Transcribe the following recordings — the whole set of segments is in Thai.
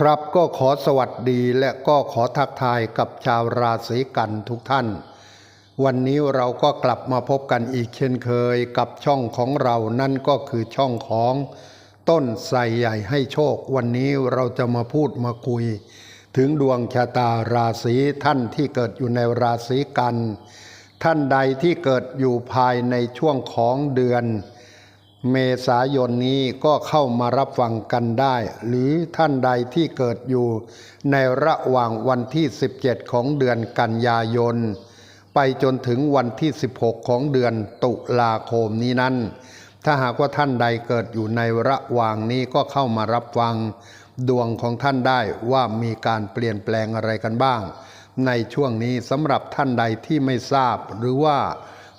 ครับก็ขอสวัสดีและก็ขอทักทายกับชาวราศีกันทุกท่าน วันนี้เราก็กลับมาพบกันอีกเช่นเคยกับช่องของเรานั่นก็คือช่องของ ต้นไทรใหญ่ให้โชค วันนี้เราจะมาพูดมาคุย ถึงดวงชะตาราศีท่านที่เกิดอยู่ในราศีกัน ท่านใดที่เกิดอยู่ภายในช่วงของเดือน เมษายนนี้ก็เข้ามารับฟังกันได้ หรือท่านใดที่เกิดอยู่ ในระหว่างวันที่ 17 ของเดือนกันยายน ไปจนถึงวันที่ 16 ของเดือนตุลาคมนี้นั้น ถ้าหากว่าท่านใดเกิดอยู่ในระหว่างนี้ก็เข้ามารับฟัง ดวงของท่านได้ว่ามีการเปลี่ยนแปลงอะไรกันบ้าง ในช่วงนี้สำหรับท่านใดที่ไม่ทราบหรือว่า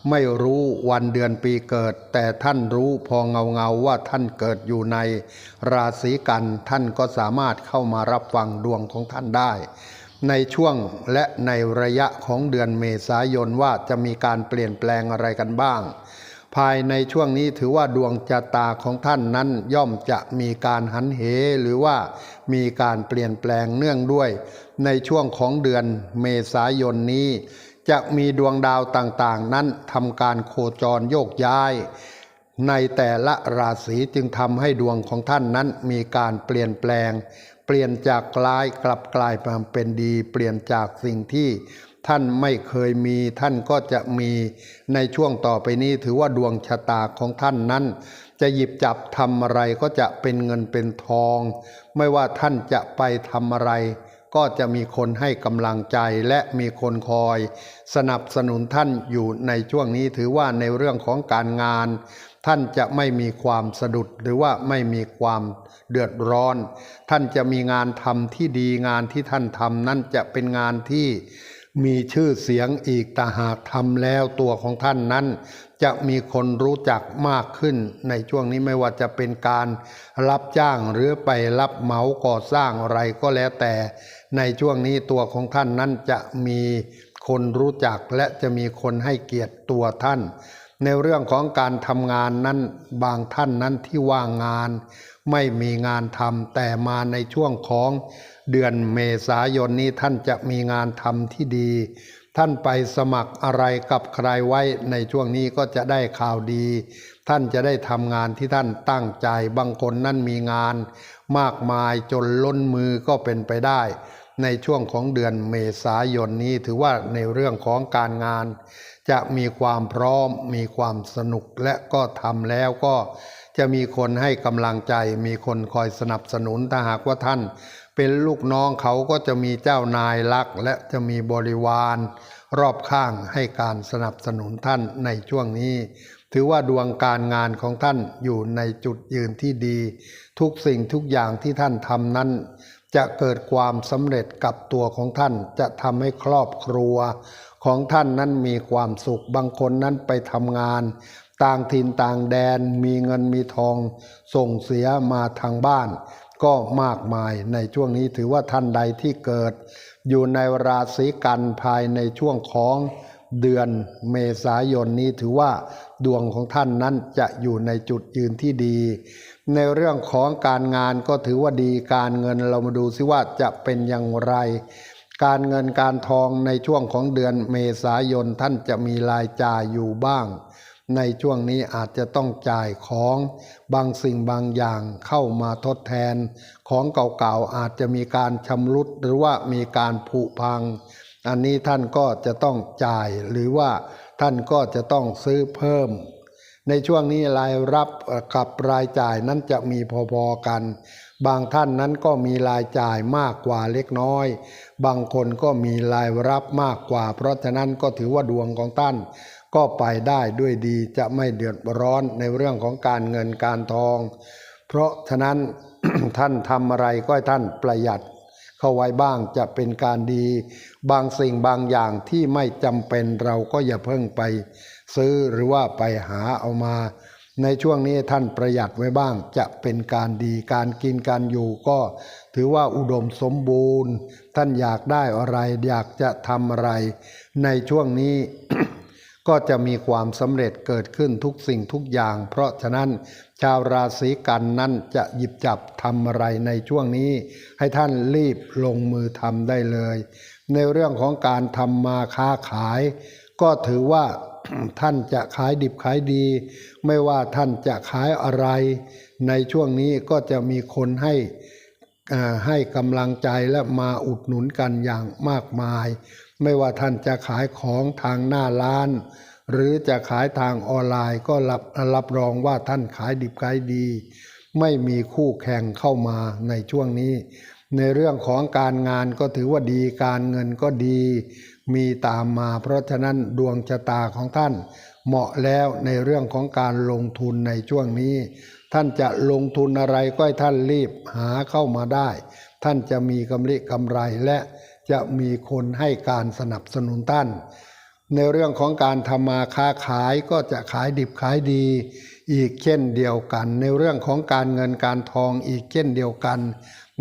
ไม่รู้วันเดือนปีเกิด แต่ท่านรู้พอเงาเงาๆว่าท่านเกิดอยู่ในราศีกันท่านก็สามารถเข้ามารับฟังดวงของท่านได้ ในช่วงและในระยะของเดือนเมษายนว่าจะมีการเปลี่ยนแปลงอะไรกันบ้าง ภายในช่วงนี้ถือว่าดวงชะตาของท่านนั้นย่อมจะมีการหันเหหรือว่ามีการเปลี่ยนแปลงเนื่องด้วย ในช่วงของเดือนเมษายนนี้ จะมีดวงดาวต่างๆ นั้นทำการโคจรโยกย้าย ในแต่ละราศีจึงทำให้ดวงของท่านนั้นมีการเปลี่ยนแปลง เปลี่ยนจากร้ายกลับกลายมาเป็นดี เปลี่ยนจากสิ่งที่ท่านไม่เคยมีท่านก็จะมีในช่วงต่อไปนี้ถือว่าดวงชะตาของท่านนั้น จะหยิบจับทำอะไรก็จะเป็นเงินเป็นทอง ไม่ว่าท่านจะไปทำอะไร ก็จะมีคนให้กำลังใจและมีคนคอย สนับสนุนท่านอยู่ในช่วงนี้ถือว่าในเรื่องของการงาน ท่านจะไม่มีความสะดุดหรือว่าไม่มีความเดือดร้อน ท่านจะมีงานทำที่ดีงานที่ท่านทำนั่นจะเป็นงานที่ มีชื่อเสียงอีกแต่หากทำแล้วตัวของท่านนั้น จะมีคนรู้จักมากขึ้น ในช่วงนี้ไม่ว่าจะเป็นการรับจ้างหรือไปรับเหมาก่อสร้างอะไรก็แล้วแต่ ในช่วงนี้ตัวของท่านนั้นจะมีคนรู้จักและจะมีคนให้เกียรติตัวท่าน ในเรื่องของการทำงานนั้นบางท่านนั้นที่ว่างงาน ไม่มีงานทำแต่มาในช่วงของเดือนเมษายนนี้ท่านจะมีงานทำที่ดี ท่านไปสมัครอะไรกับใครไว้ในช่วงนี้ก็จะได้ข่าวดี ท่านจะได้ทำงานที่ท่านตั้งใจบางคนนั่นมีงาน มากมายจนล้นมือก็เป็นไปได้ ในช่วงของเดือนเมษายนนี้ถือว่าในเรื่องของการงาน จะมีความพร้อม มีความสนุกและก็ทำแล้วก็จะมีคนให้กำลังใจ มีคนคอยสนับสนุนถ้าหากว่าท่าน เป็นลูกน้องเขาก็จะมีเจ้านายรัก และจะมีบริวาร รอบข้างให้การสนับสนุนท่านในช่วงนี้ ถือว่าดวงการงานของท่านอยู่ในจุดยืนที่ดี ทุกสิ่งทุกอย่างที่ท่านทำนั้น จะเกิดความสำเร็จกับตัวของท่านจะทำให้ครอบครัว ของท่านนั้นมีความสุขบางคนนั้นไปทำงาน ต่างถิ่นต่างแดนมีเงินมีทอง ส่งเสียมาทางบ้าน ก็มากมายในช่วงนี้ถือว่าท่านใดที่เกิด อยู่ในราศีกันภายในช่วงของ เดือนเมษายนนี้ถือว่าดวงของท่านนั้นจะอยู่ในจุดยืนที่ดี ในเรื่องของการงานก็ถือว่าดีการเงินเรามาดูซิว่าจะเป็นอย่างไร การเงินการทองในช่วงของเดือนเมษายนท่านจะมีรายจ่ายอยู่บ้าง ในช่วงนี้อาจจะต้องจ่ายของบางสิ่งบางอย่างเข้ามาทดแทน ของเก่าๆอาจจะมีการชำรุดหรือว่ามีการผุพัง อันนี้ท่านก็จะต้องจ่ายหรือว่าท่านก็จะต้องซื้อเพิ่ม ในช่วงนี้รายรับกับรายจ่ายนั้นจะมีพอๆกัน บางท่านนั้นก็มีรายจ่ายมากกว่าเล็กน้อย บางคนก็มีรายรับมากกว่า เพราะฉะนั้นก็ถือว่าดวงของท่านก็ไปได้ด้วยดีจะไม่เดือดร้อนในเรื่องของการเงินการทอง เพราะฉะนั้นท่านทำอะไรก็ให้ท่านประหยัด เข้าไว้บ้างจะเป็นการดี บางสิ่งบางอย่างที่ไม่จำเป็นเราก็อย่าเพิ่งไป ซื้อหรือว่าไปหาเอามา ในช่วงนี้ท่านประหยัดไว้บ้างจะเป็นการดีการกินการอยู่ก็ถือว่าอุดมสมบูรณ์ ท่านอยากได้อะไร อยากจะทำอะไร ในช่วงนี้ ก็จะมีความสำเร็จเกิดขึ้นทุกสิ่งทุกอย่าง เพราะฉะนั้นชาวราศีกันนั้นจะหยิบจับทำอะไรในช่วงนี้ ให้ท่านรีบลงมือทำได้เลย ในเรื่องของการทำมาค้าขาย ก็ถือว่าท่านจะขายดิบขายดี ไม่ว่าท่านจะขายอะไร ในช่วงนี้ก็จะมีคนให้อ่าให้กำลังใจและมาอุดหนุนกันอย่างมากมาย ไม่ว่าท่านจะขายของทางหน้าร้าน หรือจะขายทางออนไลน์ก็รับรับรองว่าท่านขายดิบขายดี ไม่มีคู่แข่งเข้ามาในช่วงนี้ ในเรื่องของการงานก็ถือว่าดีการเงินก็ดี มีตามมา เพราะฉะนั้นดวงชะตาของท่าน เหมาะแล้วในเรื่องของการลงทุนในช่วงนี้ ท่านจะลงทุนอะไรก็ให้ท่านรีบหาเข้ามาได้ ท่านจะมีกำไรกำไรและ จะมีคนให้การสนับสนุนท่าน ในเรื่องของการทำมาค้าขายก็จะขายดิบขายดี อีกเช่นเดียวกัน ในเรื่องของการเงินการทองอีกเช่นเดียวกัน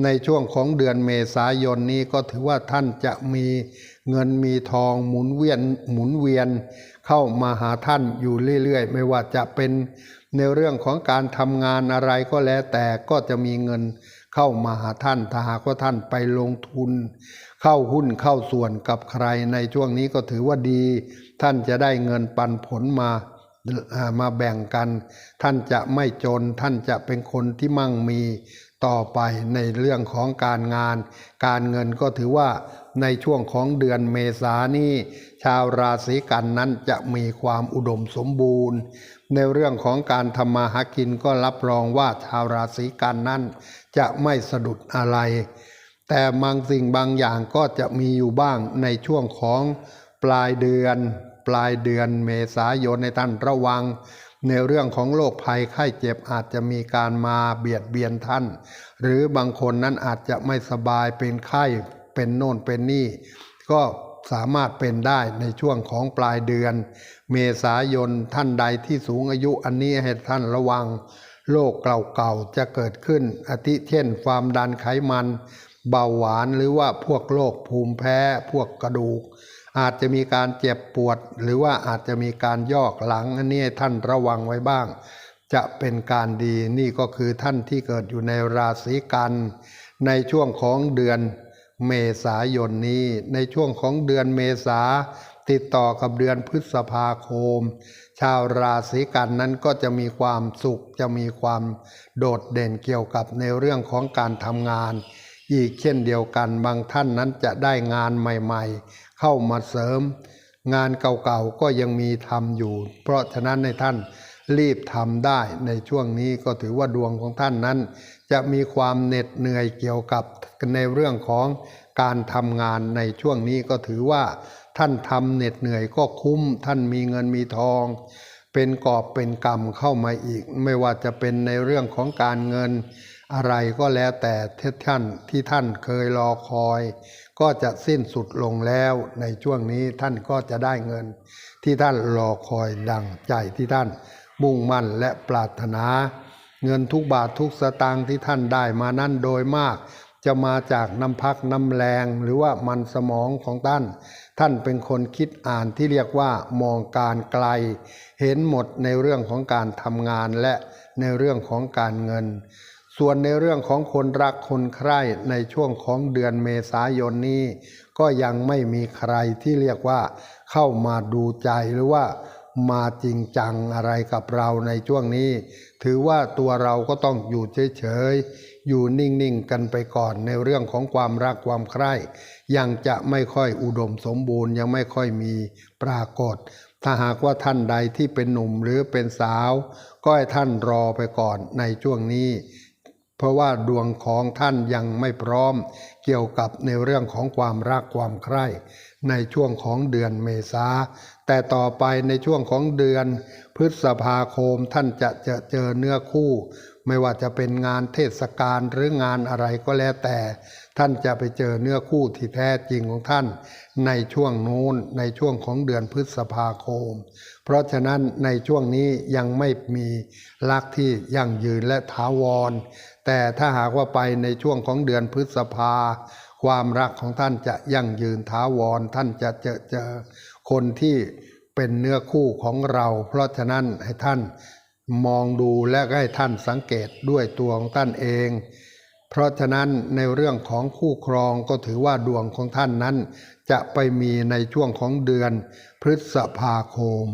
ในช่วงของเดือนเมษายนนี้ก็ถือว่าท่านจะมีเงินมีทองหมุนเวียนหมุนเวียน เข้ามาหาท่านอยู่เรื่อยๆ ไม่ว่าจะเป็นในเรื่องของการทำงานอะไรก็แล้วแต่ก็จะมีเงิน เข้ามาหาท่านถ้าหากว่าท่านไปลงทุน เข้าหุ้นเข้าส่วนกับใครในช่วงนี้ก็ถือว่าดี ท่านจะได้เงินปันผลมาอ่ามาแบ่งกัน ท่านจะไม่จน ท่านจะเป็นคนที่มั่งมี ต่อไปในเรื่องของการงาน การเงินก็ถือว่าในช่วงของเดือนเมษานี้ชาวราศีกันนั้นจะมีความอุดมสมบูรณ์ ในเรื่องของการทำมาหากินก็รับรองว่าชาวราศีกันนั้นจะไม่สะดุดอะไร แต่บางสิ่งบางอย่างก็จะมีอยู่บ้างในช่วงของปลายเดือน ปลายเดือนเมษายนในท่านระวังในเรื่องของโรคภัยไข้เจ็บอาจจะมีการมาเบียดเบียนท่าน หรือบางคนนั้นอาจจะไม่สบายเป็นไข้เป็นโน่นเป็นนี่ ก็สามารถเป็นได้ในช่วงของปลายเดือน เมษายนท่านใดที่สูงอายุอันนี้ให้ท่านระวังโรคเก่าๆจะเกิดขึ้นอาทิเช่น ความดันไขมัน เบาหวานหรือว่าพวกโรคภูมิแพ้พวกกระดูก อาจจะมีการเจ็บปวด หรือว่าอาจจะมีการยอกหลังอันนี้ท่านระวังไว้บ้าง จะเป็นการดีนี่ก็คือท่านที่เกิดอยู่ในราศีกัน ในช่วงของเดือนเมษายนนี้ ในช่วงของเดือนเมษาติดต่อกับเดือนพฤษภาคม ชาวราศีกันนั้นก็จะมีความสุขจะมีความโดดเด่นเกี่ยวกับในเรื่องของการทำงาน อีกเช่นเดียวกันบางท่านนั้นจะได้งานใหม่ ๆ เข้ามาเสริม งานเก่าๆก็ยังมีทำอยู่ เพราะฉะนั้นในท่านรีบทำได้ในช่วงนี้ก็ถือว่าดวงของท่านนั้น จะมีความเหน็ดเหนื่อยเกี่ยวกับในเรื่องของการทำงานในช่วงนี้ก็ถือว่า ท่านทำเหน็ดเหนื่อยก็คุ้ม ท่านมีเงินมีทอง เป็นกอบเป็นกรรมเข้ามาอีก ไม่ว่าจะเป็นในเรื่องของการเงิน อะไรก็แล้วแต่ที่ท่านที่ท่านเคยรอคอย ก็จะสิ้นสุดลงแล้วในช่วงนี้ท่านก็จะได้เงิน ที่ท่านรอคอยดังใจที่ท่านมุ่งมั่นและปรารถนา เงินทุกบาททุกสตางค์ที่ท่านได้มานั้นโดยมาก จะมาจากน้ำพักน้ำแรงหรือว่ามันสมองของท่าน ท่านเป็นคนคิดอ่านที่เรียกว่ามองการไกล เห็นหมดในเรื่องของการทำงานและในเรื่องของการเงิน ส่วนในเรื่องของคนรักคนใคร่ในช่วงของเดือนเมษายนนี้ ก็ยังไม่มีใครที่เรียกว่า เข้ามาดูใจหรือว่ามาจริงจังอะไรกับเราในช่วงนี้ ถือว่าตัวเราก็ต้องอยู่เฉยๆ อยู่นิ่งๆ กันไปก่อนในเรื่องของความรักความใคร่ ยังจะไม่ค่อยอุดมสมบูรณ์ยังไม่ค่อยมีปรากฏ ถ้าหากว่าท่านใดที่เป็นหนุ่มหรือเป็นสาว ก็ให้ท่านรอไปก่อนในช่วงนี้ เพราะว่าดวงของท่านยังไม่พร้อม เกี่ยวกับในเรื่องของความรักความใคร่ ในช่วงของเดือนเมษาแต่ต่อไปในช่วงของเดือน พฤษภาคมท่านจะเจอเจอเนื้อคู่ ไม่ว่าจะเป็นงานเทศกาลหรืองานอะไรก็แล้วแต่ ท่านจะไปเจอเนื้อคู่ที่แท้จริงของท่าน ในช่วงนู้นในช่วงของเดือนพฤษภาคม เพราะฉะนั้นในช่วงนี้ยังไม่มีรักที่ยั่งยืนและถาวร แต่ถ้าหากว่าไปในช่วงของเดือนพฤษภา ความรักของท่านจะยั่งยืนถาวร ท่านจะเจอเจอคนที่เป็นเนื้อคู่ของเรา เพราะฉะนั้นให้ท่านมองดูและให้ท่านสังเกตด้วยตัวของท่านเอง เพราะฉะนั้นในเรื่องของคู่ครองก็ถือว่าดวงของท่านนั้น จะไปมีในช่วงของเดือนพฤษภาคม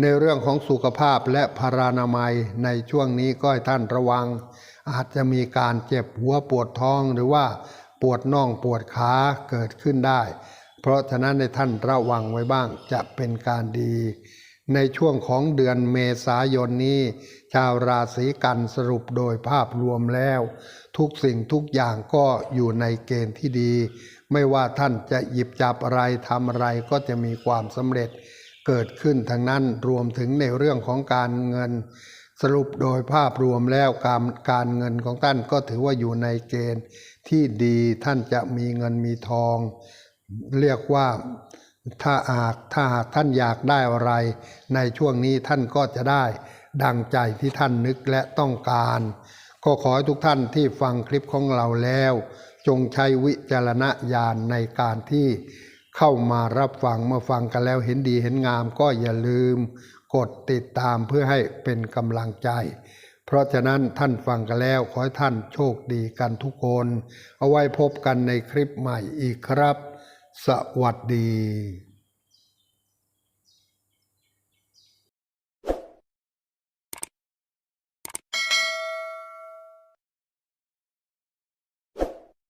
ในเรื่องของสุขภาพและพารานามัยในช่วงนี้ก็ให้ท่านระวัง อาจจะมีการเจ็บหัวปวดท้องหรือว่าปวดน่องปวดขาเกิดขึ้นได้ เพราะฉะนั้นในท่านระวังไว้บ้างจะเป็นการดี ในช่วงของเดือนเมษายนนี้ ชาวราศีกันสรุปโดยภาพรวมแล้ว ทุกสิ่งทุกอย่างก็อยู่ในเกณฑ์ที่ดี ไม่ว่าท่านจะหยิบจับอะไรทำอะไรก็จะมีความสำเร็จเกิดขึ้นทั้งนั้นรวมถึงในเรื่องของการเงิน สรุปโดยภาพรวมแล้วการการเงินของท่านก็ถือว่าอยู่ในเกณฑ์ที่ดีท่านจะมีเงินมีทอง เรียกว่า ถ้าหากถ้าหากท่านอยากได้อะไร ในช่วงนี้ท่านก็จะได้ ดังใจที่ท่านนึกและต้องการ ก็ขอให้ทุกท่านที่ฟังคลิปของเราแล้ว จงใช้วิจารณญาณในการที่เข้ามารับฟังเมื่อฟังกันแล้วเห็นดีเห็นงามก็อย่าลืม กดติดตามเพื่อให้เป็นกำลังใจ เพราะฉะนั้นท่านฟังกันแล้วขอให้ท่านโชคดีกันทุกคน เอาไว้พบกันในคลิปใหม่อีกครับ สวัสดี